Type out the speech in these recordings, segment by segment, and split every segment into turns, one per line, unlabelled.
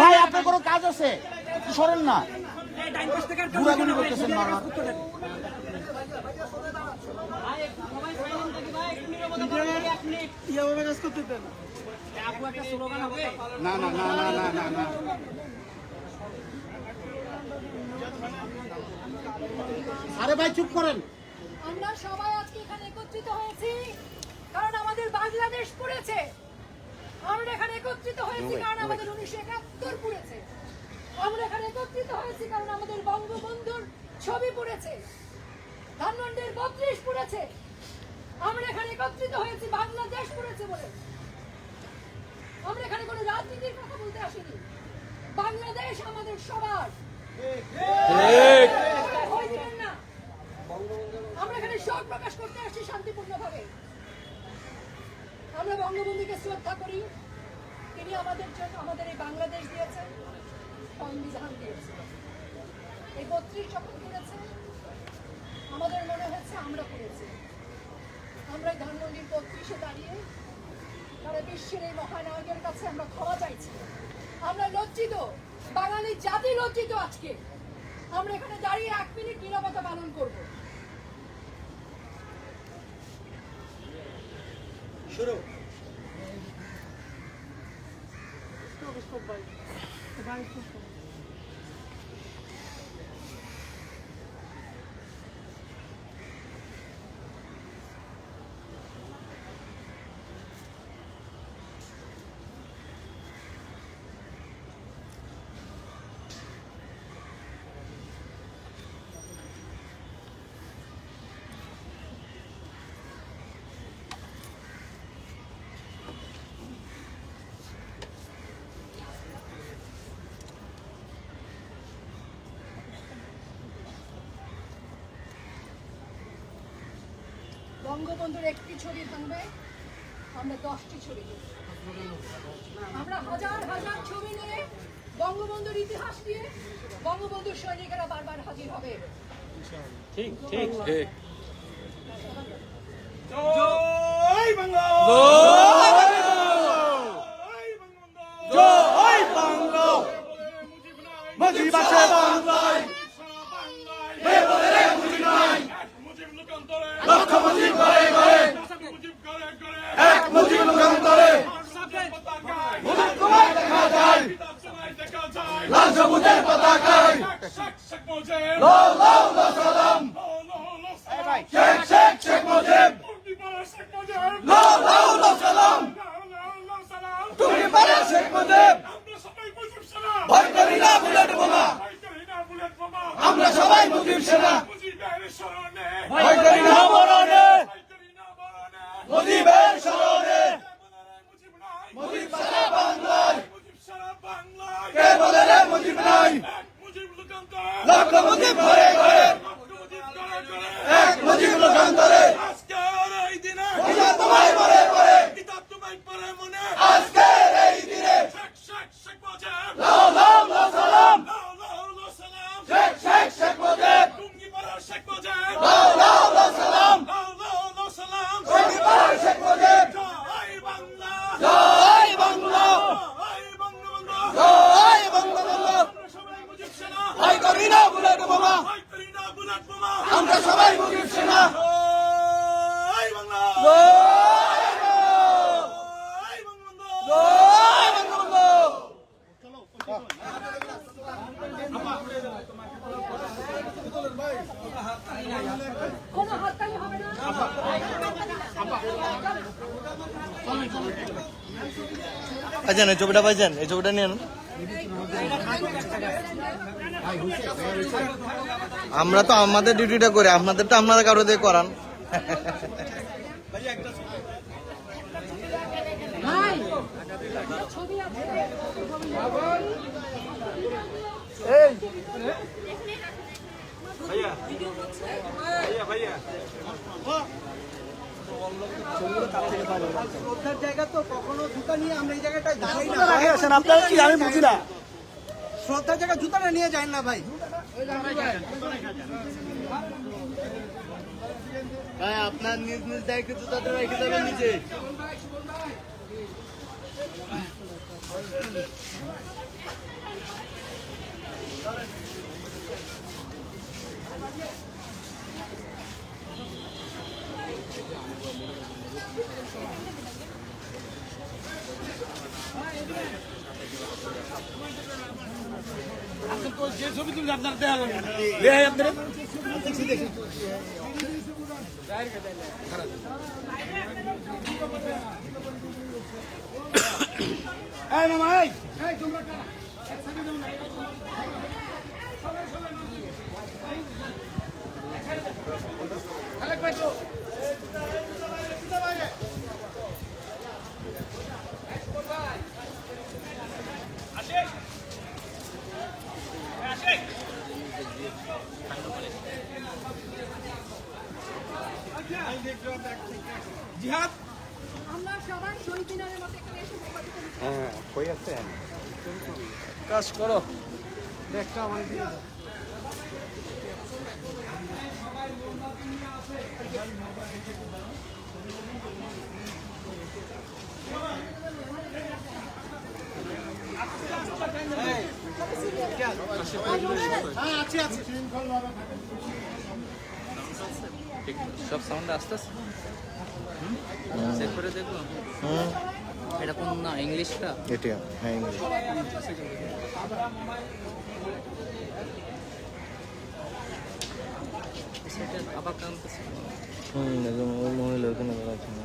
ভাই আপনার কোনো কাজ আছে? একটু সরেন না। ঘুরাঘুরি করতেছেন বারবার। না না না না না না না। আরে ভাই চুপ করেন।
আমরা সবাই আজকে এখানে একত্রিত হয়েছি কারণ আমাদের বাংলাদেশ পড়েছে। আমরা এখানে একত্রিত হয়েছি কারণ আমাদের উনিশশো একাত্তর পড়েছে। আমরা এখানে একত্রিত হয়েছি কারণ আমাদের বঙ্গবন্ধুর ছবি পড়েছে। ধানমন্ডির বত্রিশ পড়েছে। আমরা এখানে একত্রিত হয়েছি বাংলাদেশ পড়েছে বলে। আমরা এখানে কোনো রাজনীতির কথা বলতে আসিনি। বাংলাদেশ আমাদের সবার ভয় দিবেন না আমরা এখানে শোক প্রকাশ করতে আসছি শান্তিপূর্ণভাবে আমরা বঙ্গবন্ধুকে শ্রদ্ধা করি। তিনি আমাদের জন্য, আমাদের এই বাংলাদেশ দিয়েছেন, সংবিধান দিয়েছেন। এই যখন করেছে, আমাদের মনে আমরা করেছি। আমরা এই ধানমন্ডির বত্রিশে দাঁড়িয়ে সারা বিশ্বের এই মহানায়কের কাছে আমরা ক্ষমা চাইছি। আমরা লজ্জিত, বাঙালি জাতি লজ্জিত আজকে। আমরা এখানে দাঁড়িয়ে এক মিনিট নিরবতা পালন করব। বাইশ বাইশ বঙ্গবন্ধুর একটি ছবি ভাঙবে আমরা দশটি ছবি আমরা হাজার হাজার ছবি নিয়ে বঙ্গবন্ধুর ইতিহাস নিয়ে বঙ্গবন্ধুর সৈনিকেরা বারবার হাজির হবে।
জয় বাংলা!
জয়! বাংলা! মুজিব আছে বাংলায়
হে বলে রে মুজিব নাই মুজিব লোকান্তরে
লক্ষ মুজিব ঘরে ঘরে
মুজিব করে করে
এক মুজিব লোকান্তরে
পতাকায়
মুজিব তোমায় দেখা যায় লাল সবুজের পতাকায়।
শেখ শেখ মুজিব
লো লো লো সালাম
লো লো লো সালাম
শেখ শেখ শেখ মুজিব
মুক্তি পাওয়া শেখ মুজিব
লো লো লো সালাম
লো লো লো সালাম
তুমি পারে শেখ মুজিব
আমরা সবাই মুজিব সেনা
ভয় করি না বুলেট বোমা
ভয় করি না বুলেট বোমা
আমরা সবাই মুজিব সেনা
মুজিবের স্মরণে
ভয় করি না মরণে
ভয় করি না মরণে
মুজিবের স্মরণে
মুজিব নাই
মুজিব সারা বাংলায়
মুজিব সারা বাংলায়
কে বলে রে মুজিব নাই
এক মুজিব লোকান্তরে
লক্ষ মুজিব ঘরে ঘরে
মুজিব করে করে
এক মুজিব লোকান্তরে
আজকের এই দিনে
কিতাব তোমায় মরে পড়ে
কিতাব তোমায় পড়ে মনে
আজকের এই দিনে
শেখ শেখ শেখ মুজিব
লো লো লো সালাম
লো লো লো সালাম
শেখ শেখ শেখ মুজিব
টুঙ্গি পাড়া শেখ মুজিব
লো লো লো সালাম
লো লো লো সালাম
টুঙ্গি পাড়ার শেখ মুজিব
জয় বাংলা
জয় বাংলা
জয় বঙ্গবন্ধু
জয় বঙ্গবন্ধু
আমরা সবাই মুজিব সেনা
ভয় করি না বুলেট বোমা
ভয় করি না বুলেট বোমা
আমরা সবাই মুজিব সেনা
জয় বাংলা
জয়
জয় বঙ্গবন্ধু
জয় বঙ্গবন্ধু
কোনো হাততালি হবে না
এই ছবিটা পাইছেন? এই ছবিটা নিয়ে নেন। আমরা তো আমাদের ডিউটিটা করি আপনাদের তো আপনারা কারও দিয়ে করান।
ভাই ছবি আছে
শ্রদ্ধার জায়গা তো কখনো জুতা নিয়ে আমরা এই জায়গাটায় দাঁড়াই না
আপনারা কি, আমি বুঝি না।
শ্রদ্ধার জায়গা জুতাটা নিয়ে যায় না ভাই।
ভাই, আপনার নিজ নিজ দায়িত্ব জুতাটা রেখে দেবেন নিচে
যে ছবি তুলছে আপনার দেখালেন দেখাই আপনার এই মামা এই এই তোমরা কারা? এক second দাও না। আরেক ভাই তো। জিহাদ?
আমরা সবাই শহীদ মিনারের মতো এখানে এসে মোমবাতি করে
কাজ করো।
সব সাউন্ড আস্তে আস্তে। চেক করে দেখব। এটা কোন না ইংলিশটা
এটিএম হ্যাঁ ইংলিশ হুম ওই মহিলা ওখানে বেড়াচ্ছে না।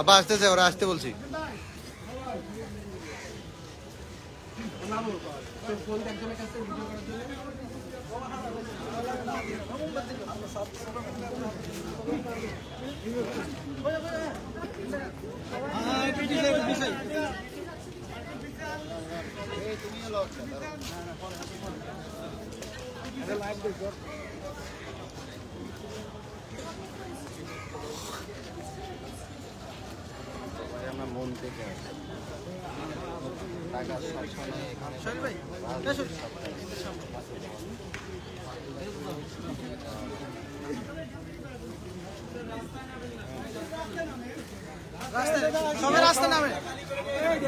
আবার আসতেছে ওরা আসতে বলছি। আমরা মন থেকে টাকা সবসময় এখানে
সবাই রাস্তা নামে।
এই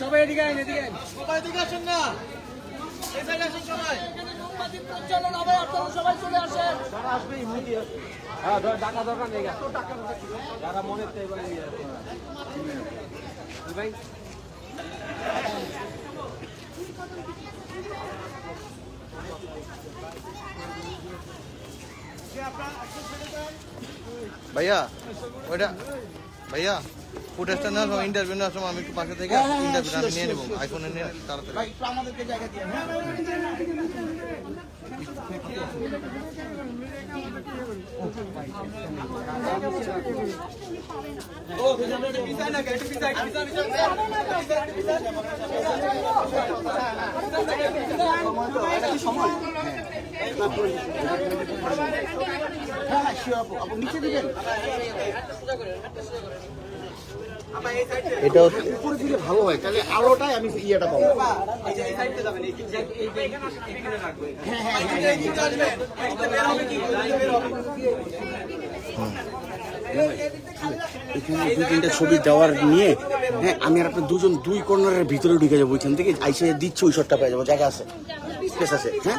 সবাই এদিকে আইন এদিকে আইন
সবাই দিকে আসেন না। এই সাইডে আসেন সবাই।
হ্যাঁ টাকা দরকার নেই। যারা মনে ভাই?
ভাইয়া ভাইয়া। ফুটেজটা নেওয়ার সময় ইন্টারভিউ নেওয়ার সময় আমি একটু পাশে থেকে ইন্টারভিউটা আমি নিয়ে নেব। আইফোনে নিয়ে তাড়াতাড়ি।
আমাদেরকে জায়গা দিয়ে হ্যাঁ হ্যাঁ হ্যাঁ শিওর আপু। আপু নিচে দিবেন। উপরে দিলে ভালো হয় তাহলে আলোটাই আমি ইয়েটা পাবো। হ্যাঁ হ্যাঁ হ্যাঁ হ্যাঁ এখানে দু তিনটা ছবি দেওয়ার নিয়ে হ্যাঁ আমি আর আপনার দুজন দুই কর্নারের ভিতরে ঢুকে যাব ওইখান থেকে। আইসে দিচ্ছে ওই শটটা পেয়ে যাব জায়গা আছে স্পেস আছে হ্যাঁ?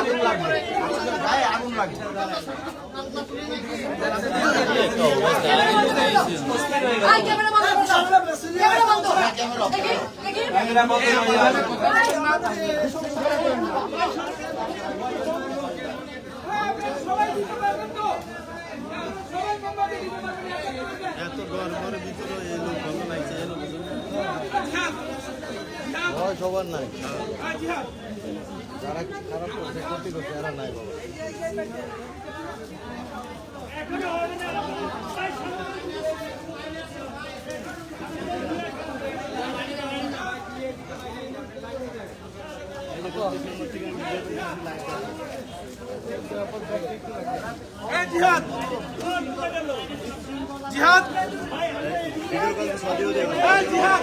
আগুন লাগবে। গায়ে আগুন লাগবে
ক্যামেরা বন্ধ করো ক্যামেরা বন্ধ দেখি দেখি ক্যামেরা বন্ধ
ভয় সবার নাই যারা খারাপ করছে ক্ষতি করছে এরা নাই বাবা
জিহাদ। জিহাদ। এই জিহাদ।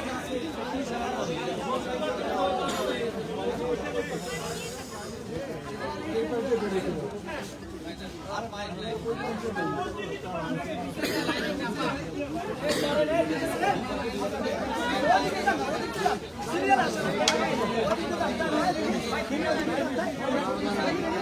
Thank